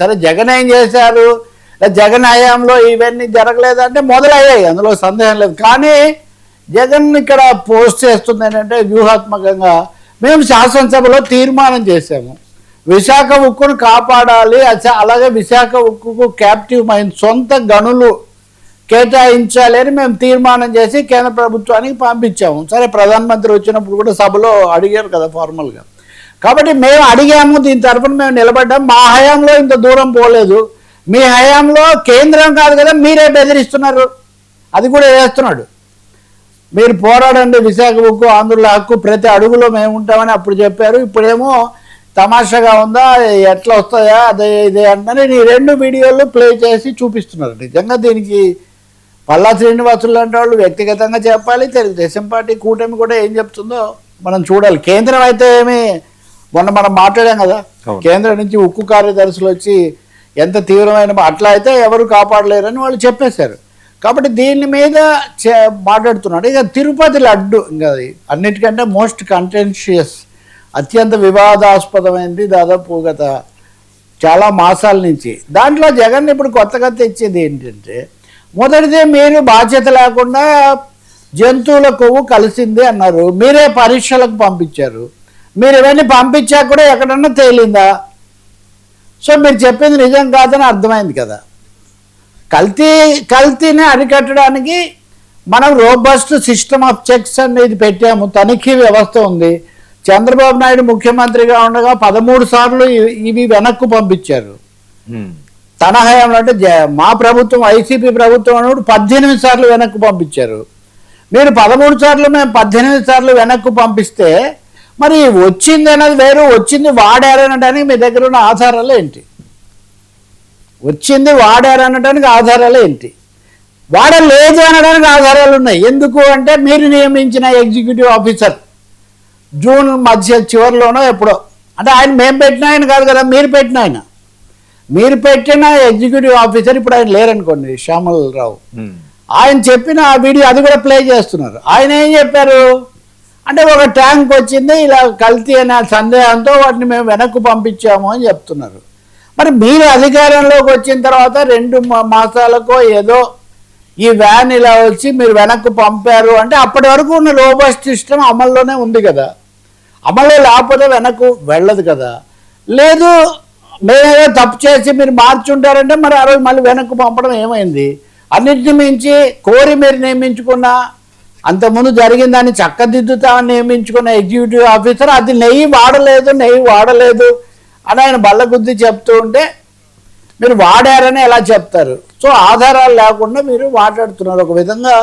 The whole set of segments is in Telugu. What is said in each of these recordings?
సరే జగన్ ఏం చేశారు? జగన్ హయాంలో ఇవన్నీ జరగలేదంటే మొదలయ్యాయి అందులో సందేహం లేదు. కానీ జగన్ ఇక్కడ పోస్ట్ చేస్తుంది ఏంటంటే వ్యూహాత్మకంగా మేము శాసనసభలో తీర్మానం చేశాము. విశాఖ ఉక్కును కాపాడాలి అలాగే విశాఖ ఉక్కుకు క్యాప్టివ్ మైన్ సొంత గనులు కేటాయించాలి అని మేము తీర్మానం చేసి కేంద్ర ప్రభుత్వానికి పంపించాము. సరే ప్రధానమంత్రి వచ్చినప్పుడు కూడా సభలో అడిగారు కదా ఫార్మల్గా కాబట్టి మేము అడిగాము దీని తరఫున మేము నిలబడ్డాం. మా హయాంలో ఇంత దూరం పోలేదు. మీ హయాంలో కేంద్రం కాదు కదా మీరే బెదిరిస్తున్నారు. అది కూడా వేస్తున్నాడు. మీరు పోరాడండి విశాఖ హక్కు ఆంధ్రుల హక్కు ప్రతి అడుగులో మేము ఉంటామని అప్పుడు చెప్పారు. ఇప్పుడేమో తమాషాగా ఉందా ఎట్లా వస్తాయా అదే ఇదే అంటే ఈ రెండు వీడియోలు ప్లే చేసి చూపిస్తున్నారు. నిజంగా దీనికి పల్లా శ్రీనివాసులు లాంటి వాళ్ళు వ్యక్తిగతంగా చెప్పాలి. తెలుగుదేశం పార్టీ కూటమి కూడా ఏం చెప్తుందో మనం చూడాలి. కేంద్రం అయితే ఏమి మొన్న మనం మాట్లాడాం కదా. కేంద్రం నుంచి ఉక్కు కార్యదర్శులు వచ్చి ఎంత తీవ్రమైన అట్లా అయితే ఎవరు కాపాడలేరని వాళ్ళు చెప్పేశారు. కాబట్టి దీని మీద చే- మాట్లాడుతున్నాడు. ఇక తిరుపతి లడ్డు ఇంకా అది అన్నిటికంటే మోస్ట్ కంటెన్షియస్ అత్యంత వివాదాస్పదమైంది దాదాపు గత చాలా మాసాల నుంచి. దాంట్లో జగన్ ఇప్పుడు కొత్తగా తెచ్చేది ఏంటంటే మొదటిదే మీరు బాధ్యత లేకుండా జంతువుల కొవ్వు కలిసింది అన్నారు. మీరే పరీక్షలకు పంపించారు. మీరు ఇవన్నీ పంపించాక కూడా ఎక్కడన్నా తేలిందా? సో మీరు చెప్పింది నిజం కాదని అర్థమైంది కదా. కల్తీ కల్తీని అరికట్టడానికి మనం రోబస్ట్ సిస్టమ్ ఆఫ్ చెక్స్ అనేది పెట్టాము. తనిఖీ వ్యవస్థ ఉంది. చంద్రబాబు నాయుడు ముఖ్యమంత్రిగా ఉండగా పదమూడు సార్లు ఇవి- వెనక్కు పంపించారు. తన హయాంలో అంటే జ- మా ప్రభుత్వం వైసీపీ ప్రభుత్వం అన్నప్పుడు పద్దెనిమిది సార్లు వెనక్కు పంపించారు. మీరు పదమూడు సార్లు మేము పద్దెనిమిది సార్లు వెనక్కు పంపిస్తే మరి వచ్చింది అనేది వేరు వచ్చింది వాడారనడానికి మీ దగ్గర ఉన్న ఆధారాలు ఏంటి? వచ్చింది వాడారనడానికి ఆధారాలు ఏంటి? వాడలేదు అనడానికి ఆధారాలు ఉన్నాయి. ఎందుకు అంటే మీరు నియమించిన ఎగ్జిక్యూటివ్ ఆఫీసర్ జూన్ మధ్య చివరిలోనో ఎప్పుడో. అంటే ఆయన మేము పెట్టిన ఆయన కాదు కదా మీరు పెట్టిన ఆయన. మీరు పెట్టిన ఎగ్జిక్యూటివ్ ఆఫీసర్ ఇప్పుడు ఆయన లేరనుకోండి శ్యామల్ రావు ఉమ్. ఆయన చెప్పిన ఆ వీడియో అది కూడా ప్లే చేస్తున్నారు. ఆయన ఏం చెప్పారు? అంటే ఒక ట్యాంక్ వచ్చింది ఇలా కల్తీ అనే సందేహంతో వాటిని మేము వెనక్కు పంపించాము అని చెప్తున్నారు. మరి మీరు అధికారంలోకి వచ్చిన తర్వాత రెండు మాసాలకో ఏదో ఈ వ్యాన్ ఇలా వచ్చి మీరు వెనక్కు పంపారు అంటే అప్పటి వరకు ఉన్న రోబస్ట్ సిస్టమ్ అమల్లోనే ఉంది కదా. అమల్లో లేకపోతే వెనక్కు వెళ్ళదు కదా. లేదు మేమేదో తప్పు చేసి మీరు మార్చుంటారంటే మరి ఆ రోజు మళ్ళీ వెనక్కు పంపడం ఏమైంది? అన్నింటిని మించి కోరి మీరు నియమించుకున్న అంతకుముందు జరిగిన దాన్ని చక్కదిద్దుతామని నియమించుకున్న ఎగ్జిక్యూటివ్ ఆఫీసర్ అది నెయ్యి వాడలేదు నెయ్యి వాడలేదు అని ఆయన బల్లగుద్ది చెప్తూ ఉంటే మీరు వాడారని ఎలా చెప్తారు? సో ఆధారాలు లేకుండా మీరు మాట్లాడుతున్నారు. ఒక విధంగా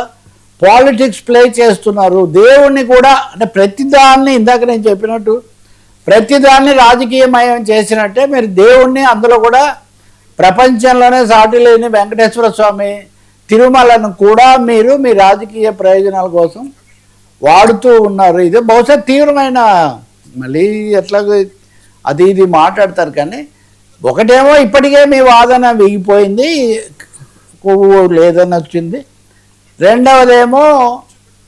పాలిటిక్స్ ప్లే చేస్తున్నారు. దేవుణ్ణి కూడా అంటే ప్రతిదాన్ని ఇందాక నేను చెప్పినట్టు ప్రతిదాన్ని రాజకీయమయం చేసినట్టే మీరు దేవుణ్ణి అందులో కూడా ప్రపంచంలోనే సాటి లేని వెంకటేశ్వర స్వామి తిరుమలను కూడా మీరు మీ రాజకీయ ప్రయోజనాల కోసం వాడుతూ ఉన్నారు. ఇది బహుశా తీవ్రమైన మళ్ళీ ఎట్లాగో అది ఇది మాట్లాడతారు కానీ ఒకటేమో ఇప్పటికే మీ వాదన విగిపోయింది కొవ్వు లేదని వచ్చింది. రెండవదేమో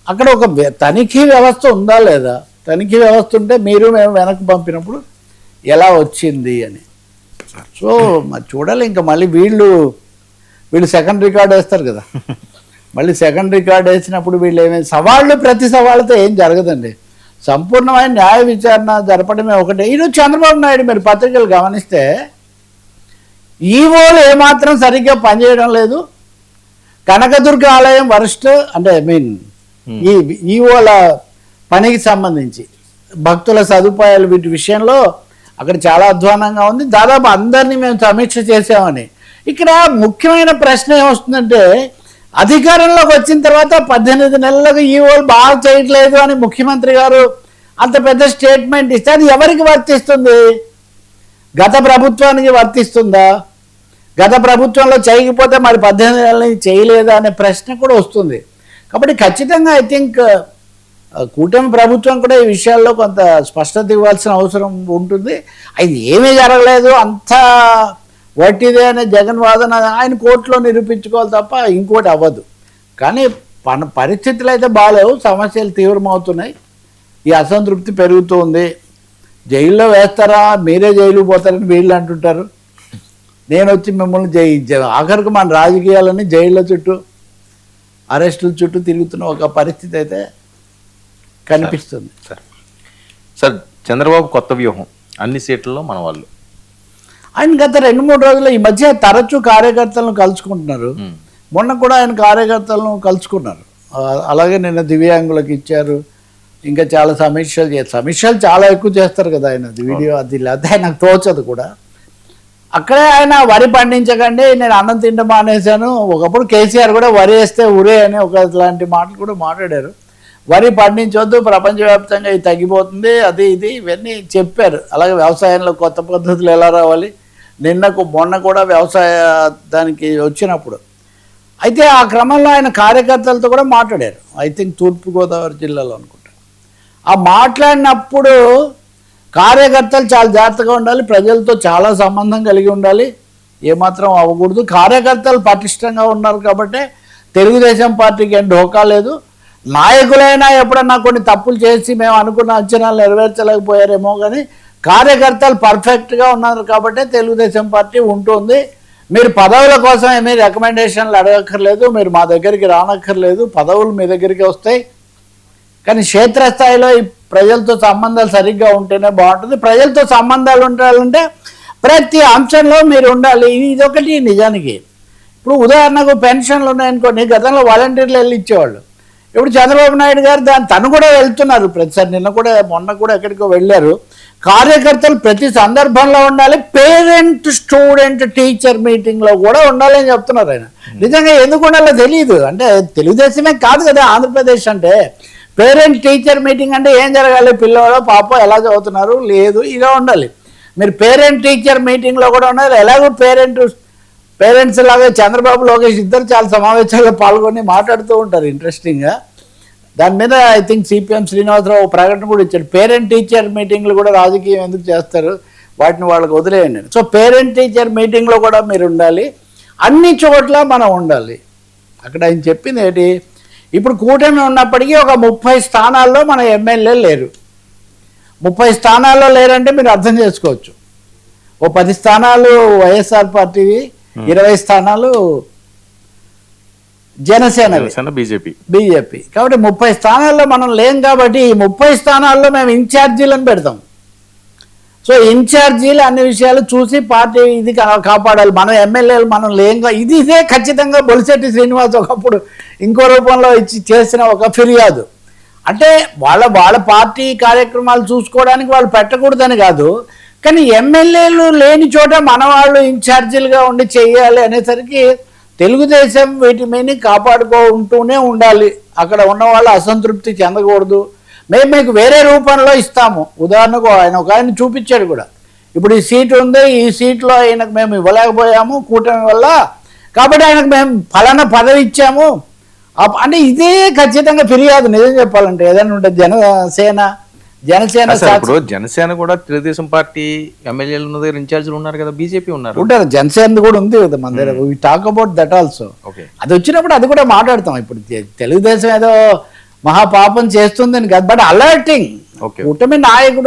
అక్కడ ఒక తనిఖీ వ్యవస్థ ఉందా లేదా? తనిఖీ వ్యవస్థ ఉంటే మీరు మేము వెనక్కి పంపినప్పుడు ఎలా వచ్చింది అని. సో మరి చూడాలి ఇంకా మళ్ళీ వీళ్ళు వీళ్ళు సెకండ్ రికార్డ్ వేస్తారు కదా. మళ్ళీ సెకండ్ రికార్డ్ వేసినప్పుడు వీళ్ళు ఏమైంది సవాళ్ళు ప్రతి సవాళ్ళతో ఏం జరగదండి. సంపూర్ణమైన న్యాయ విచారణ జరపడమే ఒకటే. ఈరోజు చంద్రబాబు నాయుడు మీరు పత్రికలు గమనిస్తే ఈవోలు ఏమాత్రం సరిగ్గా పనిచేయడం లేదు. కనకదుర్గ ఆలయం వరస్ట్ అంటే ఐ మీన్ ఈ ఈవోల పనికి సంబంధించి. భక్తుల సదుపాయాలు వీటి విషయంలో అక్కడ చాలా అధ్వానంగా ఉంది. దాదాపు అందరినీ మేము సమీక్ష చేసామని ఇక్కడ ముఖ్యమైన ప్రశ్న ఏమొస్తుందంటే అధికారంలోకి వచ్చిన తర్వాత పద్దెనిమిది నెలలకు ఈవోలు బాగా చేయట్లేదు అని ముఖ్యమంత్రి గారు అంత పెద్ద స్టేట్మెంట్ ఇస్తే అది ఎవరికి వర్తిస్తుంది? గత ప్రభుత్వానికి వర్తిస్తుందా? గత ప్రభుత్వంలో చేయకపోతే మరి పద్దెనిమిది నెలల నుంచి చేయలేదా అనే ప్రశ్న కూడా వస్తుంది. కాబట్టి ఖచ్చితంగా ఐ థింక్ కూటమి ప్రభుత్వం కూడా ఈ విషయాల్లో కొంత స్పష్టత ఇవ్వాల్సిన అవసరం ఉంటుంది. అది ఏమీ జరగలేదు అంత వట్టిదే అనే జగన్ వాదన ఆయన కోర్టులో నిరూపించుకోవాలి తప్ప ఇంకోటి అవ్వదు. కానీ పన పరిస్థితులు అయితే బాగాలేవు సమస్యలు తీవ్రమవుతున్నాయి. ఈ అసంతృప్తి పెరుగుతుంది. జైల్లో వేస్తారా? మీరే జైలు పోతారని వీళ్ళు అంటుంటారు. నేను వచ్చి మిమ్మల్ని జై ఆఖరికి మన రాజకీయాలని జైళ్ళ చుట్టూ అరెస్టుల చుట్టూ తిరుగుతున్న ఒక పరిస్థితి అయితే కనిపిస్తుంది. సార్ సార్ చంద్రబాబు కొత్త వ్యూహం. అన్ని సీట్లలో మన వాళ్ళు. ఆయన గత రెండు మూడు రోజులు ఈ మధ్య తరచూ కార్యకర్తలను కలుసుకుంటున్నారు. మొన్న కూడా ఆయన కార్యకర్తలను కలుసుకున్నారు అలాగే నిన్న దివ్యాంగులకు ఇచ్చారు. ఇంకా చాలా సమీక్షలు చేస్తారు సమీక్షలు చాలా ఎక్కువ చేస్తారు కదా ఆయన. వీడియో అది లేకపోతే ఆయనకు తోచదు కూడా. అక్కడే ఆయన వరి పండించకండి నేను అన్నం తింటం మానేశాను. ఒకప్పుడు కేసీఆర్ కూడా వరి వేస్తే ఉరే అని ఒక ఇలాంటి మాటలు కూడా మాట్లాడారు. వరి పండించొద్దు ప్రపంచవ్యాప్తంగా ఇది తగ్గిపోతుంది అది ఇది ఇవన్నీ చెప్పారు. అలాగే వ్యవసాయంలో కొత్త పద్ధతులు ఎలా రావాలి నిన్నకు మొన్న కూడా వ్యవసాయ దానికి వచ్చినప్పుడు. అయితే ఆ క్రమంలో ఆయన కార్యకర్తలతో కూడా మాట్లాడారు. ఐ థింక్ తూర్పుగోదావరి జిల్లాలో అనుకుంటా. ఆ మాట్లాడినప్పుడు కార్యకర్తలు చాలా జాగ్రత్తగా ఉండాలి ప్రజలతో చాలా సంబంధం కలిగి ఉండాలి. ఏమాత్రం అవ్వకూడదు. కార్యకర్తలు పటిష్టంగా ఉన్నారు కాబట్టి తెలుగుదేశం పార్టీకి ఏం ఢోకా లేదు. నాయకులైనా ఎప్పుడన్నా కొన్ని తప్పులు చేసి మేము అనుకున్న అంచనాలు నెరవేర్చలేకపోయారేమో కానీ కార్యకర్తలు పర్ఫెక్ట్గా ఉన్నారు కాబట్టి తెలుగుదేశం పార్టీ ఉంటుంది. మీరు పదవుల కోసం ఏమీ రికమెండేషన్లు అడగక్కర్లేదు. మీరు మా దగ్గరికి రానక్కర్లేదు. పదవులు మీ దగ్గరికి వస్తాయి. కానీ క్షేత్రస్థాయిలో ఈ ప్రజలతో సంబంధాలు సరిగ్గా ఉంటేనే బాగుంటుంది. ప్రజలతో సంబంధాలు ఉండాలంటే ప్రతి అంశంలో మీరు ఉండాలి. ఇది ఇదొకటి నిజానికి. ఇప్పుడు ఉదాహరణకు పెన్షన్లు ఉన్నాయనుకోండి గతంలో వాలంటీర్లు వెళ్ళి ఇచ్చేవాళ్ళు. ఇప్పుడు చంద్రబాబు నాయుడు గారు దాని తను కూడా వెళ్తున్నారు. ప్రతిసారి నిన్న కూడా మొన్న కూడా ఎక్కడికో వెళ్ళారు. కార్యకర్తలు ప్రతి సందర్భంలో ఉండాలి. పేరెంట్ స్టూడెంట్ టీచర్ మీటింగ్లో కూడా ఉండాలని చెప్తున్నారు ఆయన. నిజంగా ఎందుకు ఉండాలో తెలియదు అంటే తెలుగుదేశమే కాదు కదా ఆంధ్రప్రదేశ్ అంటే. పేరెంట్ టీచర్ మీటింగ్ అంటే ఏం జరగాలి? పిల్లవాడు పాప ఎలా చదువుతున్నారు? లేదు ఇలా ఉండాలి. మీరు పేరెంట్ టీచర్ మీటింగ్లో కూడా ఉండాలి. ఎలాగో పేరెంట్ పేరెంట్స్ లాగా చంద్రబాబు లోకేష్ ఇద్దరు చాలా సమావేశాల్లో పాల్గొని మాట్లాడుతూ ఉంటారు. ఇంట్రెస్టింగ్గా. దాని మీద ఐ థింక్ సిపిఎం శ్రీనివాసరావు ప్రకటన కూడా ఇచ్చాడు. పేరెంట్ టీచర్ మీటింగ్లు కూడా రాజకీయం ఎందుకు చేస్తారు? వాటిని వాళ్ళకి వదిలేయండి. సో పేరెంట్ టీచర్ మీటింగ్లో కూడా మీరు ఉండాలి. అన్ని చోట్ల మనం ఉండాలి. అక్కడ ఆయన చెప్పింది ఏంటి? ఇప్పుడు కూటమి ఉన్నప్పటికీ ఒక ముప్పై స్థానాల్లో మన ఎమ్మెల్యే లేరు. ముప్పై స్థానాల్లో లేరంటే మీరు అర్థం చేసుకోవచ్చు. ఓ పది స్థానాలు వైఎస్ఆర్ పార్టీవి ఇరవై స్థానాలు జనసేన బీజేపీ. బీజేపీ. కాబట్టి ముప్పై స్థానాల్లో మనం లేం కాబట్టి ఈ ముప్పై స్థానాల్లో మేము ఇన్ఛార్జీలను పెడతాం. సో ఇన్ఛార్జీలు అన్ని విషయాలు చూసి పార్టీ ఇది కాపాడాలి. మనం ఎమ్మెల్యేలు మనం లేం కా- ఇది ఇదే ఖచ్చితంగా బొలిశెట్టి శ్రీనివాస్ ఒకప్పుడు ఇంకో రూపంలో ఇచ్చి చేసిన ఒక ఫిర్యాదు. అంటే వాళ్ళ వాళ్ళ పార్టీ కార్యక్రమాలు చూసుకోవడానికి వాళ్ళు పెట్టకూడదని కాదు. కానీ ఎమ్మెల్యేలు లేని చోట మన వాళ్ళు ఇన్ఛార్జీలుగా ఉండి చెయ్యాలి అనేసరికి తెలుగుదేశం వీటి మీద కాపాడుకుంటూనే ఉండాలి. అక్కడ ఉన్న వాళ్ళు అసంతృప్తి చెందకూడదు. మేము మీకు వేరే రూపంలో ఇస్తాము. ఉదాహరణకు ఆయన ఒక ఆయన చూపించాడు కూడా. ఇప్పుడు ఈ సీట్ ఉంది ఈ సీట్లో ఆయనకు మేము ఇవ్వలేకపోయాము కూటమి వల్ల. కాబట్టి ఆయనకు మేము ఫలానా పదవి ఇచ్చాము. అంటే ఇదే ఖచ్చితంగా ఫిర్యాదు. నిజం చెప్పాలంటే ఏదైనా ఉంటుంది జనసేన జనసేన ఇప్పుడు జనసేన కూడా తెలుగుదేశం పార్టీ ఎమ్మెల్యేలు ఉన్న దగ్గర ఇన్ఛార్జీలు ఉన్నారు కదా బీజేపీ ఉన్నారు. ఉంటారు జనసేన కూడా ఉంది కదా మన దగ్గర. We talk about that also అది వచ్చినప్పుడు అది కూడా మాట్లాడతాం. ఇప్పుడు తెలుగుదేశం ఏదో మహాపాపం చేస్తుందని కాదు బట్ అలర్టింగ్ కూటమి నాయకుడు